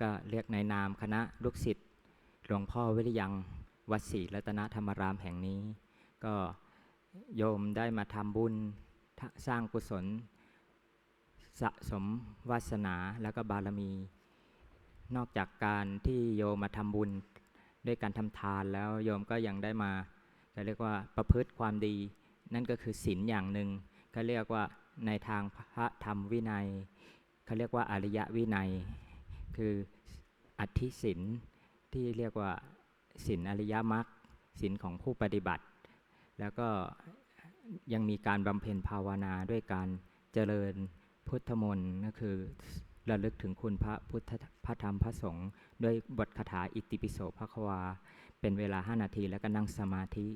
ก็เรียกในนามคณะลูกศิษย์หลวงพ่อวิริยังวัดศรีรัตนธรรมรามแห่งนี้ ก็โยมได้มาทำบุญสร้างกุศล สะสมวาสนาแล้วก็บารมี นอกจากการที่โยมมาทำบุญด้วยการทำทานแล้วโยมก็ยังได้มาจะเรียกว่าประพฤติความดี นั่นก็คือศีลอย่างหนึ่งเขาเรียกว่าในทางพระธรรมวินัยเขาเรียกว่าอริยวินัย คืออธิศีลที่เรียกว่าศีลอริยมรรคศีลของผู้ปฏิบัติ แล้วก็ยังมีการบำเพ็ญภาวนาด้วยการเจริญพุทธมนต์ก็คือระลึกถึงคุณพระพุทธพระธรรมพระสงฆ์ด้วยบทคาถาอิติปิโสภควา เป็นเวลา 5 นาทีแล้วก็นั่งสมาธิ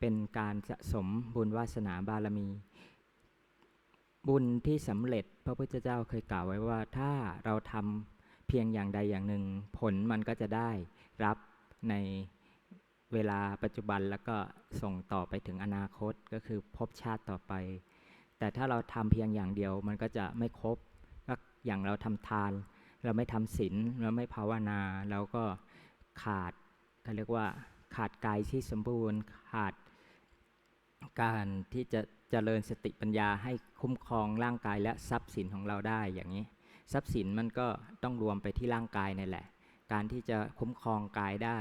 เป็นการสะสมบุญวาสนาบารมี บุญที่สำเร็จพระพุทธเจ้าเคยกล่าวไว้ว่าถ้าเราทำ เพียงอย่างใดอย่างหนึ่ง ผลมันก็จะได้รับในเวลาปัจจุบันแล้วก็ส่งต่อไปถึงอนาคตก็คือภพชาติต่อไป แต่ถ้าเราทำเพียงอย่างเดียวมันก็จะไม่ครบก็อย่างเราทำทาน เราไม่ทำศีลเราไม่ภาวนาเราก็ขาดเขาเรียกว่าขาดกายที่สมบูรณ์ ขาดการที่จะเจริญสติปัญญาให้คุ้มครองร่างกายและทรัพย์สินของเราได้อย่างนี้ ทรัพย์สินมันก็ต้องรวมไปที่ร่างกายนี่แหละ การที่จะคุ้มครองกายได้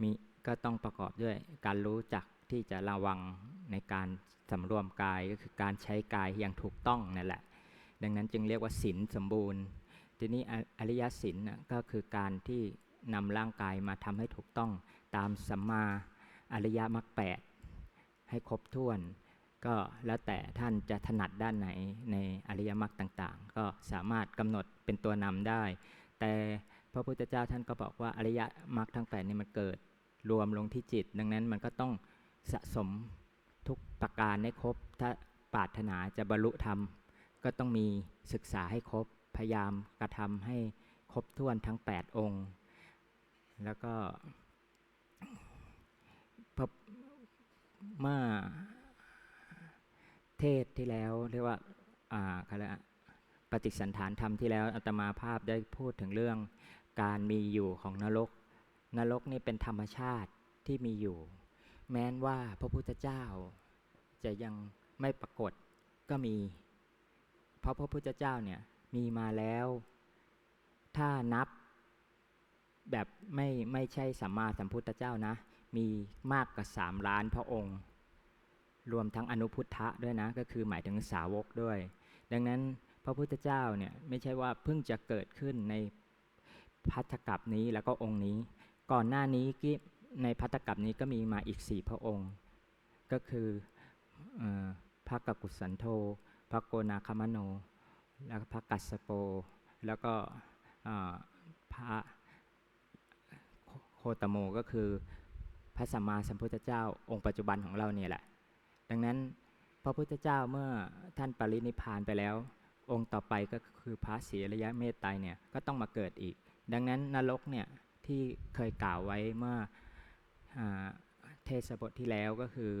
มีก็ต้องประกอบด้วยการรู้จักที่จะระวังในการสำรวมกายก็คือการใช้กายอย่างถูกต้องนั่นแหละ ดังนั้นจึงเรียกว่าศีลสมบูรณ์ ทีนี้อริยศีลก็คือการที่นำร่างกายมาทำให้ถูกต้องตามสัมมาอริยมรรคแปดให้ครบถ้วน ก็แล้วแต่ท่านจะถนัดด้านไหนในอริยมรรคต่างๆ ก็สามารถกำหนดเป็นตัวนำได้ แต่พระพุทธเจ้าท่านก็บอกว่าอริยมรรคทั้งแปดนี่มันเกิดรวมลงที่จิต ดังนั้นมันก็ต้องสะสมทุกประการให้ครบ ถ้าปรารถนาจะบรรลุธรรม ก็ต้องมีศึกษาให้ครบ พยายามกระทำให้ครบถ้วนทั้ง 8 องค์ แล้วก็เมื่อ เทศที่แล้วเรียกว่าอะไรปฏิสันฐานธรรมที่แล้วอาตมาภาพได้พูดถึงเรื่องการมีอยู่ของนรก นรกนี่เป็นธรรมชาติที่มีอยู่ แม้นว่าพระพุทธเจ้า จะยังไม่ปรากฏก็มี เพราะพระพุทธเจ้าเนี่ยมีมาแล้ว ถ้านับแบบไม่ไม่ใช่สัมมาสัมพุทธเจ้านะ มีมากกว่าสามล้านพระองค์ รวมทั้งอนุพุทธะด้วยนะ ก็คือหมายถึงสาวกด้วย ดังนั้นพระพุทธเจ้าเนี่ยไม่ใช่ว่าเพิ่งจะเกิดขึ้นในพัทธกับนี้แล้วก็องค์นี้ ก่อนหน้านี้ในพัทธกับนี้ก็มีมาอีกสี่พระองค์ ก็คือพระกกุสันโธพระโกนาคามโน แล้วพระกัสสโป แล้วก็พระโคตโมก็คือพระสัมมาสัมพุทธเจ้าองค์ปัจจุบันของเราเนี่ยแหละ ดังนั้นพระพุทธเจ้าเมื่อท่านปรินิพานไปแล้ว องค์ต่อไปก็คือพระศรีระยะเมตไตรเนี่ยก็ต้องมาเกิดอีก ดังนั้นนรกเนี่ยที่เคยกล่าวไว้เมื่อเทศบทที่แล้วก็คือ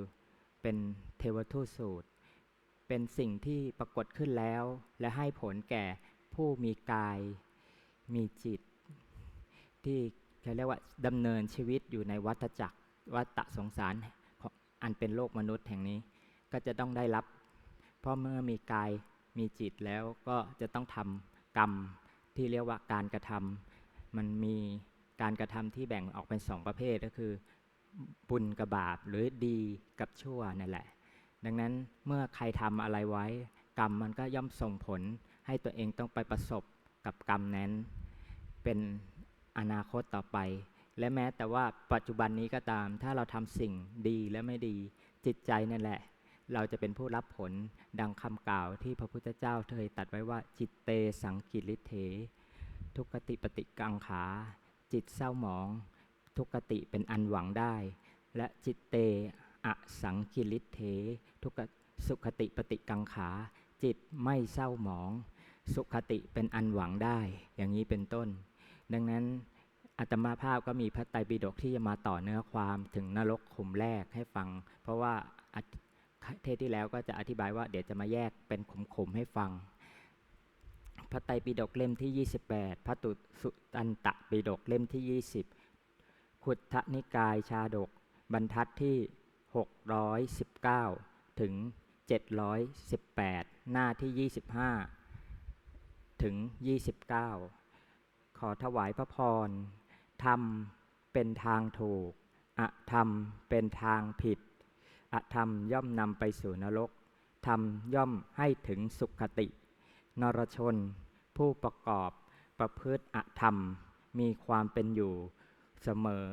เป็นเทวทูตสูตร เป็นสิ่งที่ปรากฏขึ้นแล้ว และให้ผลแก่ผู้มีกายมีจิต ที่เรียกว่าดำเนินชีวิตอยู่ในวัฏจักรวัฏสงสาร อันเป็นโลกมนุษย์แห่งนี้ ก็จะต้องได้รับ เพราะเมื่อมีกายมีจิตแล้วก็จะต้องทำกรรมที่เรียกว่าการกระทำมันมีการกระทำที่แบ่งออกเป็นสองประเภทก็คือ บุญกับบาปหรือดีกับชั่วนั่นแหละ ดังนั้นเมื่อใครทำอะไรไว้ กรรมมันก็ย่อมส่งผล ให้ตัวเองต้องไปประสบกับกรรมนั้น เป็นอนาคตต่อไป และแม้แต่ว่าปัจจุบันนี้ก็ตาม ถ้าเราทำสิ่งดีและไม่ดี จิตใจนั่นแหละ เราจะเป็นผู้รับผลดังคำกล่าวที่พระพุทธเจ้าเคยตัดไว้ว่า จิตเตสังกิริเททุกติปฏิกังขา จิตเศร้าหมอง ทุกติเป็นอันหวังได้ และจิตเตอสังกิริเททุกสุขติปฏิกังขา จิตไม่เศร้าหมอง สุขติเป็นอันหวังได้ อย่างนี้เป็นต้น ดังนั้น อัตมาภาพก็มีพระไตรปิฎกที่จะมาต่อเนื้อความถึงนรกขุมแรกให้ฟัง เพราะว่าเทศที่แล้วก็จะอธิบายว่าเดี๋ยวจะมาแยกเป็นขุมๆให้ฟัง พระไตรปิฎกเล่มที่ 28 พระตุสุตันตะปิฎกเล่มที่ 20 ขุทธนิกายชาดก บรรทัดที่ 619 ถึง 718 หน้าที่ 25 ถึง 29 ขอถวายพระพร ธรรมเป็นทางถูก อธรรมเป็นทางผิด อธรรมย่อมนำไปสู่นรก ธรรมย่อมให้ถึงสุขติ นรชน ผู้ประกอบประพฤติอธรรม มีความเป็นอยู่เสมอ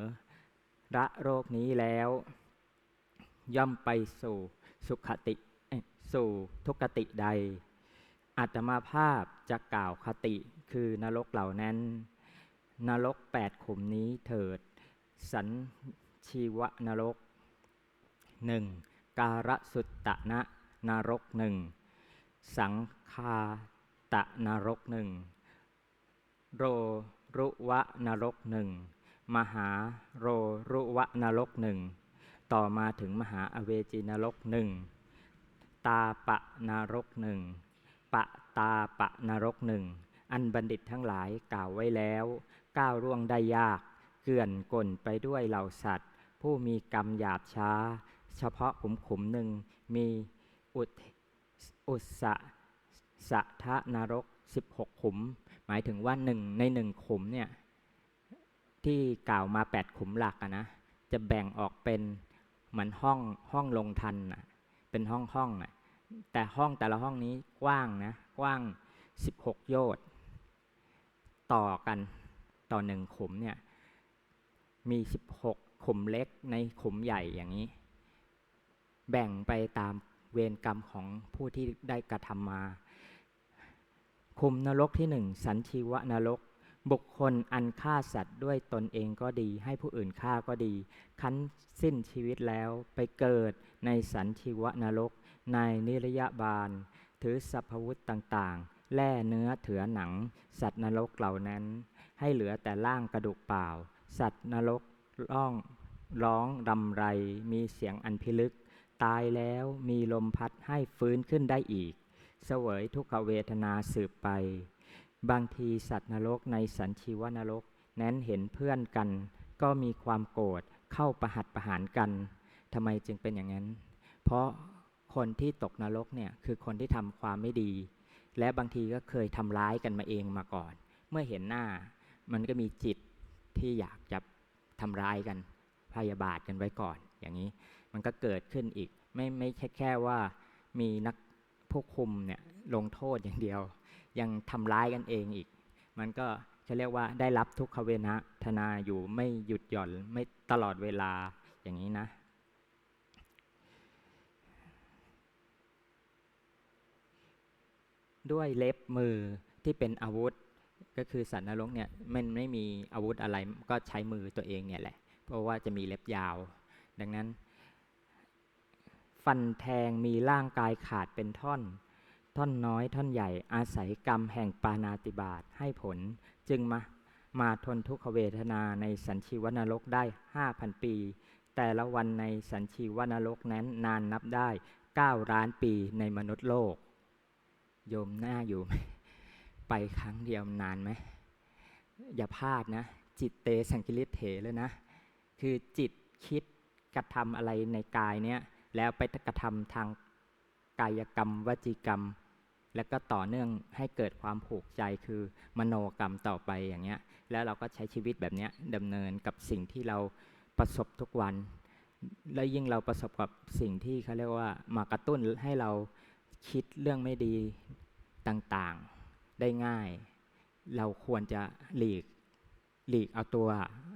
ละโรคนี้แล้ว ย่อมไปสู่สุขติ สู่ทุกติใดอาตมาภาพจะกล่าวคติคือนรกเหล่านั้น นรกแปดขุมนี้เถิด สันชีวนรกหนึ่งการสุตตะนะนรกหนึ่งสังคาตะนรกหนึ่งโรรุวะนรกหนึ่งมหาโรรุวะนรกหนึ่งต่อมาถึงมหาอเวจีนรกหนึ่งตาปะนรกหนึ่งปะตาปะนรกหนึ่ง อันบัณฑิตทั้งหลายกล่าวไว้แล้ว ก้าวร่วงได้ยาก เกลื่อนกลนไปด้วยเหล่าสัตว์ ผู้มีกรรมหยาบช้า เฉพาะขุมขุมหนึ่งมีอุทอุสสะสะทะนรก 16 ขุม หมายถึงว่าหนึ่งในหนึ่งขุมเนี่ย ที่กล่าวมา 8 ขุมหลักอะนะ จะแบ่งออกเป็นเหมือนห้องห้องลงทันนะเป็นห้องห้องอะแต่ห้องแต่ละห้องนี้กว้างนะ กว้าง 16 โยชน์ ต่อกันต่อหนึ่งขุมเนี่ยมี 16 ขุมเล็กในขุมใหญ่อย่างนี้ แบ่งไปตามเวรกรรมของผู้ที่ได้กระทำมา ขุมนรกที่หนึ่งสันชีวนรก บุคคลอันฆ่าสัตว์ด้วยตนเองก็ดี ให้ผู้อื่นฆ่าก็ดี คั้นสิ้นชีวิตแล้วไปเกิดในสันชีวนรก ในนิรยบาล ถือสัพพวุธต่างๆ แล่เนื้อเถือหนัง สัตว์นรกเหล่านั้น ให้เหลือแต่ร่างกระดูกเปล่า สัตว์นรกร้องร้องรำไร มีเสียงอันพิลึก ตายแล้วมีลมพัดให้ฟื้นขึ้นได้อีก เสวยทุกขเวทนาสืบไป บางทีสัตว์นรกในสันชีวนรกนั้นเห็นเพื่อนกัน ก็มีความโกรธเข้าประหัตประหารกันทำไมจึงเป็นอย่างนั้น เพราะคนที่ตกนรกเนี่ยคือคนที่ทำความไม่ดี และบางทีก็เคยทำร้ายกันมาเองมาก่อน เมื่อเห็นหน้า มันก็มีจิตที่อยากจะทำร้ายกันพยาบาทกันไว้ก่อน อย่างนี้มันก็เกิดขึ้นอีก ไม่ไม่ใช่แค่ว่ามีนักผู้คุมเนี่ยลงโทษอย่างเดียว ยังทำร้ายกันเองอีก มันก็เขาเรียกว่าได้รับทุกขเวนะทนาอยู่ไม่หยุดหย่อนไม่ตลอดเวลาอย่างนี้นะ ด้วยเล็บมือที่เป็นอาวุธ ก็คือสัตว์นรกเนี่ยมันไม่มีอาวุธอะไรก็ใช้มือตัวเองเนี่ยแหละ เพราะว่าจะมีเล็บยาว ดังนั้น ฟันแทงมีร่างกายขาดเป็นท่อน ท่อนน้อยท่อนใหญ่อาศัยกรรมแห่งปานาติบาตให้ผลจึงมามาทนทุกขเวทนาในสันชีวนรกได้ 5,000 ปี แต่ละวันในสันชีวนรกนั้นนานนับได้ 9 ล้านปีในมนุษย์โลก โยมหน้าอยู่ไหมไปครั้งเดียวนานไหมอย่าพลาดนะ จิตเตสังกิริเถเลยนะ คือจิตคิดกระทำอะไรในกายเนี้ยแล้วไปกระทำทางกายกรรม วจีกรรม แล้วก็ต่อเนื่องให้เกิดความผูกใจคือมโนกรรมต่อไปอย่างเงี้ย แล้วเราก็ใช้ชีวิตแบบเนี้ยดำเนินกับสิ่งที่เราประสบทุกวัน แล้วยิ่งเราประสบกับสิ่งที่เขาเรียกว่ามากระตุ้นให้เรา คิดเรื่องไม่ดีต่างๆได้ง่าย เราควรจะหลีกหลีกเอาตัว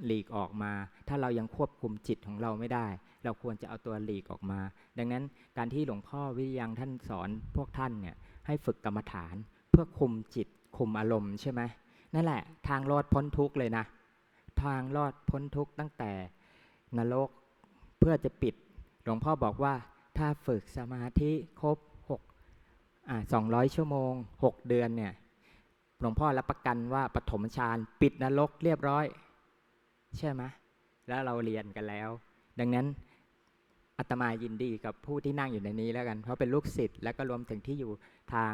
หลีกออกมา ถ้าเรายังควบคุมจิตของเราไม่ได้ เราควรจะเอาตัวหลีกออกมา ดังนั้นการที่หลวงพ่อวิยังท่านสอนพวกท่านเนี่ยให้ฝึกกรรมฐาน เพื่อคุมจิตคุมอารมณ์ใช่ไหมนั่นแหละ ทางรอดพ้นทุกข์เลยนะ ทางรอดพ้นทุกข์ตั้งแต่นรกเพื่อจะปิด หลวงพ่อบอกว่าถ้าฝึกสมาธิครบ สองร้อยชั่วโมงหกเดือนเนี่ยหลวงพ่อรับประกันว่าปฐมฌานปิดนรกเรียบร้อย ใช่ไหมแล้วเราเรียนกันแล้ว ดังนั้นอาตมายินดีกับผู้ที่นั่งอยู่ในนี้แล้วกัน เพราะเป็นลูกศิษย์และก็รวมถึงที่อยู่ทาง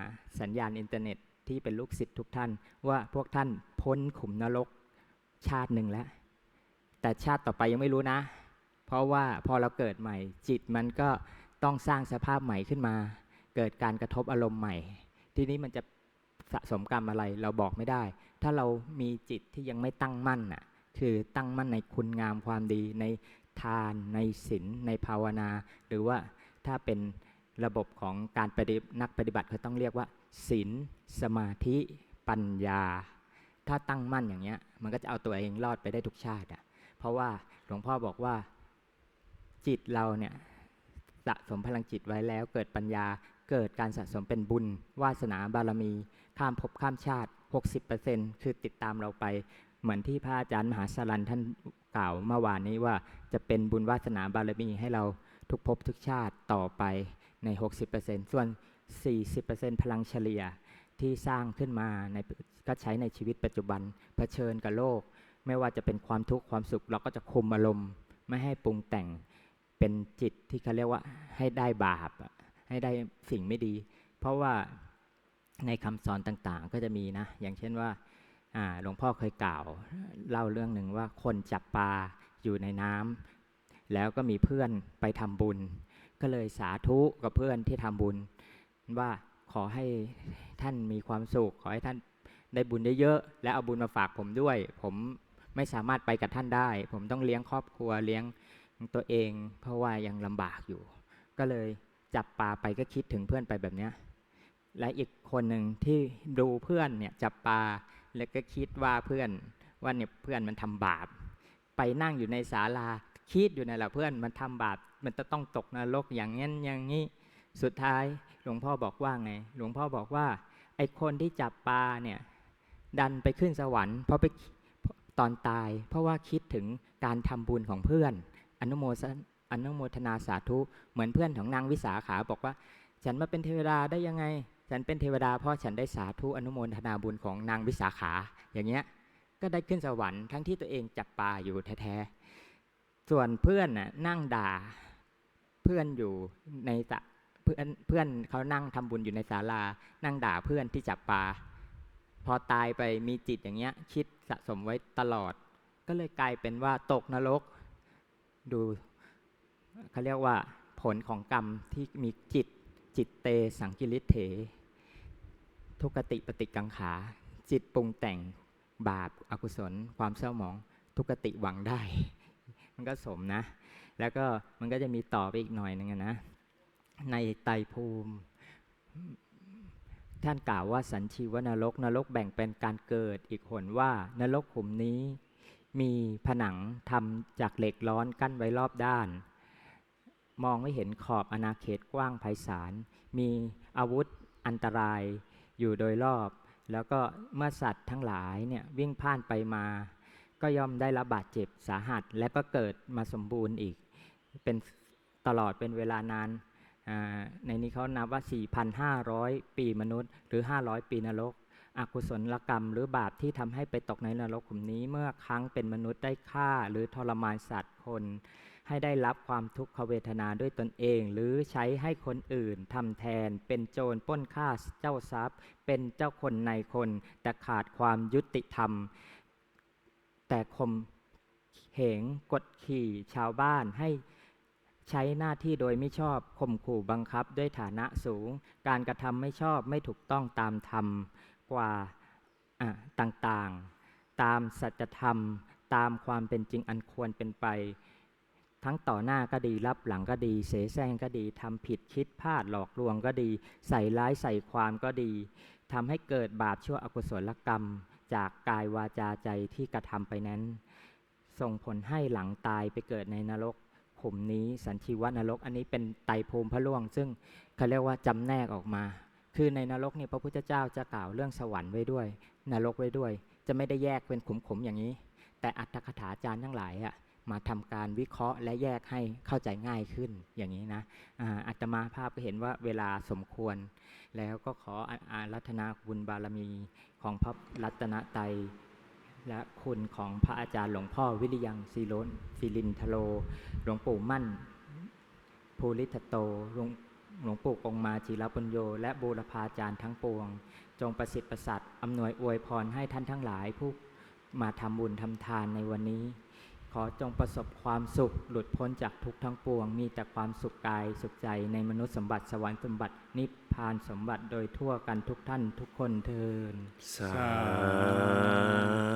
าสัญญาณอินเทอร์เน็ตที่เป็นลูกศิษย์ทุกท่าน ว่าพวกท่านพ้นขุมนรกชาติหนึ่งแล้ว แต่ชาติต่อไปยังไม่รู้นะ เพราะว่าพอเราเกิดใหม่จิตมันก็ต้องสร้างสภาพใหม่ขึ้นมา เกิดการกระทบอารมณ์ใหม่ ทีนี้มันจะสะสมกรรมอะไรเราบอกไม่ได้ ถ้าเรามีจิตที่ยังไม่ตั้งมั่นน่ะคือตั้งมั่นในคุณงามความดีในทานในศีลในภาวนา หรือว่าถ้าเป็นระบบของการปฏินักปฏิบัติเขาต้องเรียกว่าศีลสมาธิปัญญา ถ้าตั้งมั่นอย่างเงี้ย มันก็จะเอาตัวเองรอดไปได้ทุกชาติอะเพราะว่าหลวงพ่อบอกว่าจิตเราเนี่ยสะสมพลังจิตไว้แล้วเกิดปัญญา เกิดการสะสมเป็นบุญ วาสนาบารมี ข้ามภพข้ามชาติ 60%คือติดตามเราไป เหมือนที่พระอาจารย์มหาสารันท่านกล่าวเมื่อวานนี้ว่าจะเป็นบุญวาสนาบารมีให้เราทุกภพทุกชาติต่อไปใน 60%ส่วน 40%พลังเฉลี่ยที่สร้างขึ้นมาในก็ใช้ในชีวิตปัจจุบันเผชิญกับโลก ไม่ว่าจะเป็นความทุกข์ความสุขเราก็จะคุมอารมณ์ ไม่ให้ปรุงแต่งเป็นจิตที่เขาเรียกว่าให้ได้บาป ให้ได้สิ่งไม่ดี เพราะว่าในคำสอนต่างๆ ก็จะมีนะ อย่างเช่นว่าหลวงพ่อเคยกล่าวเล่าเรื่องหนึ่งว่าคนจับปลาอยู่ในน้ำแล้วก็มีเพื่อนไปทำบุญ ก็เลยสาธุกับเพื่อนที่ทำบุญ ว่าขอให้ท่านมีความสุข ขอให้ท่านได้บุญได้เยอะ และเอาบุญมาฝากผมด้วย ผมไม่สามารถไปกับท่านได้ ผมต้องเลี้ยงครอบครัวเลี้ยงตัวเอง เพราะว่ายังลำบากอยู่ ก็เลย จับปลาไปก็คิดถึงเพื่อนไปแบบเนี้ยและอีกคนหนึ่งที่ดูเพื่อนเนี่ยจับปลาแล้วก็คิดว่าเพื่อนว่าเนี่ยเพื่อนมันทำบาป ไปนั่งอยู่ในศาลาคิดอยู่ในแหละเพื่อนมันทำบาปมันจะต้องตกนรกอย่างนั้นอย่างนี้ สุดท้ายหลวงพ่อบอกว่าไง หลวงพ่อบอกว่าไอคนที่จับปลาเนี่ยดันไปขึ้นสวรรค์เพราะไปตอนตาย เพราะว่าคิดถึงการทำบุญของเพื่อน อนุโมทน อนุโมทนาสาธุเหมือนเพื่อนของนางวิสาขาบอกว่า ฉันมาเป็นเทวดาได้ยังไง ฉันเป็นเทวดาเพราะฉันได้สาธุอนุโมทนาบุญของนางวิสาขา อย่างเงี้ยก็ได้ขึ้นสวรรค์ทั้งที่ตัวเองจับปลาอยู่แท้ๆส่วนเพื่อนน่ะนั่งด่าเพื่อนอยู่ในสะเพื่อนเพื่อนเขานั่งทำบุญอยู่ในศาลา นั่งด่าเพื่อนที่จับปลาพอตายไปมีจิตอย่างเงี้ย คิดสะสมไว้ตลอด ก็เลยกลายเป็นว่าตกนรกดู เขาเรียกว่าผลของกรรมที่มีจิตจิตเตสังกิริเถ ทุกติปฏิกังขา จิตปรุงแต่งบาปอากุศล ความเศร้าหมอง ทุกติหวังได้ มันก็สมนะ แล้วก็มันก็จะมีต่อไปอีกหน่อยหนึงนะ ในไตภูมิ ท่านกล่าวว่าสันชีวนรก นรกแบ่งเป็นการเกิดอีกหนว่านรกขุมนี้มีผนังทำจากเหล็กร้อนกั้นไว้รอบด้าน มองไม่เห็นขอบอาณาเขตกว้างไพศาล มีอาวุธอันตรายอยู่โดยรอบ แล้วก็เมื่อสัตว์ทั้งหลายเนี่ยวิ่งผ่านไปมา ก็ย่อมได้รับบาดเจ็บสาหัส และก็เกิดมาสมบูรณ์อีก เป็นตลอดเป็นเวลานานอ่าในนี้เขานับว่า 4,500 ปีมนุษย์ หรือ 500 ปีนรกอกุศลกรรมหรือบาปที่ทำให้ไปตกในนรกขุมนี้ เมื่อครั้งเป็นมนุษย์ได้ฆ่าหรือทรมานสัตว์คน ให้ได้รับความทุกขเวทนาด้วยตนเอง หรือใช้ให้คนอื่นทำแทน เป็นโจรป้นฆ่าเจ้าทรัพย์ เป็นเจ้าคนในคน แต่ขาดความยุติธรรม แต่คมเหงกดขี่ชาวบ้านให้ใช้หน้าที่โดยไม่ชอบข่มขู่บังคับด้วยฐานะสูง การกระทำไม่ชอบไม่ถูกต้องตามธรรมกว่าต่างๆ ตามสัจธรรม ตามความเป็นจริงอันควรเป็นไป ทั้งต่อหน้าก็ดีรับหลังก็ดี เสแสร้งก็ดีทำผิดคิดพลาดหลอกลวงก็ดี ใส่ร้ายใส่ความก็ดีทำให้เกิดบาปชั่วอกุศลกรรม จากกายวาจาใจที่กระทำไปนั้น ส่งผลให้หลังตายไปเกิดในนรกขมนี้สันชีวนรก อันนี้เป็นไตภูมิพระล่วง ซึ่งเขาเรียกว่าจำแนกออกมา คือในนรกเนี่ยพระพุทธเจ้าจะกล่าวเรื่องสวรรค์ไว้ด้วย นรกไว้ด้วย จะไม่ได้แยกเป็นขุมๆอย่างนี้ แต่อัตถคถาจารย์ทั้งหลายอะ มาทำการวิเคราะห์และแยกให้เข้าใจง่ายขึ้นอย่างนี้นะอาตมาภาพก็เห็นว่าเวลาสมควร แล้วก็ขออารัธนาบุญบารมีของพระรัตนตรและคุณของพระอาจารย์หลวงพ่อวิริยังศิลนศิลินทโล หลวงปู่มั่นภูริทโตหลวงหลวงปู่กงมาจีรปุญโย และบูรพาจารย์ทั้งปวง จงประสิทธิ์ประสัตย์อำนวยอวยพรให้ท่านทั้งหลายผู้มาทำบุญทำทานในวันนี้ อจงประสบความสุขหลุดพ้นจากทุกทั้งปวง มีแต่ความสุขกายสุขใจในมนุษย์สมบัติสวรรค์สมบัตินิพพานสมบัติโดยทั่วกันทุกท่านทุกคนเทินสา